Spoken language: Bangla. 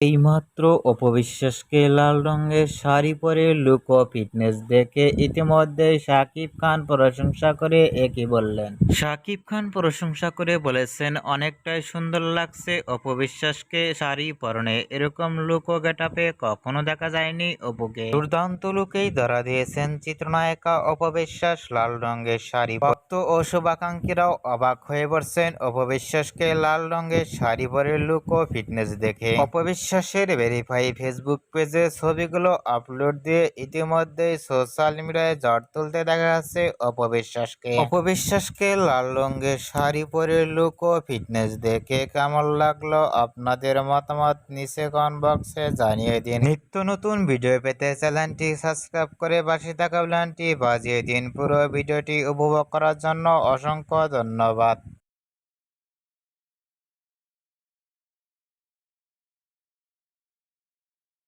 এইমাত্র অপবিশ্বাসকে লাল রঙের শাড়ি পরে লুক ও ফিটনেস দেখে ইতিমধ্যে শাকিব খান প্রশংসা করে একই বললেন। শাকিব খান প্রশংসা করে বলেছেন, অনেকটাই সুন্দর লাগছে অপবিশ্বাসকে শাড়ি পরনে। এরকম লুক ও গেটাপে কখনো দেখা যায়নি অপুকে। দুর্দান্ত লুকেই ধরা দিয়েছেন চিত্রনায়িকা অপবিশ্বাস লাল রঙের শাড়ি ভক্ত ও শুভাকাঙ্ক্ষীরাও অবাক হয়ে পড়ছেন অপবিশ্বাসকে লাল রঙের শাড়ি পরে লুক ও ফিটনেস দেখে। অপবিশ্বাসের ভেরিফাই ফেসবুক পেজে ছবিগুলো আপলোড দিয়ে ইতিমধ্যেই সোশ্যাল মিডিয়ায় ঝড় তুলতে দেখা যাচ্ছে অপবিশ্বাসকে। অপবিশ্বাসকে লাল রঙের শাড়ি পরে লুক ও ফিটনেস দেখে কেমন লাগল আপনাদের মতামত নিচে কমেন্ট বক্সে জানিয়ে দিন। নিত্য নতুন ভিডিও পেতে চ্যানেলটি সাবস্ক্রাইব করে পাশে থাকা বেলটি বাজিয়ে দিন। পুরো ভিডিওটি উপভোগ করার জন্য অসংখ্য ধন্যবাদ।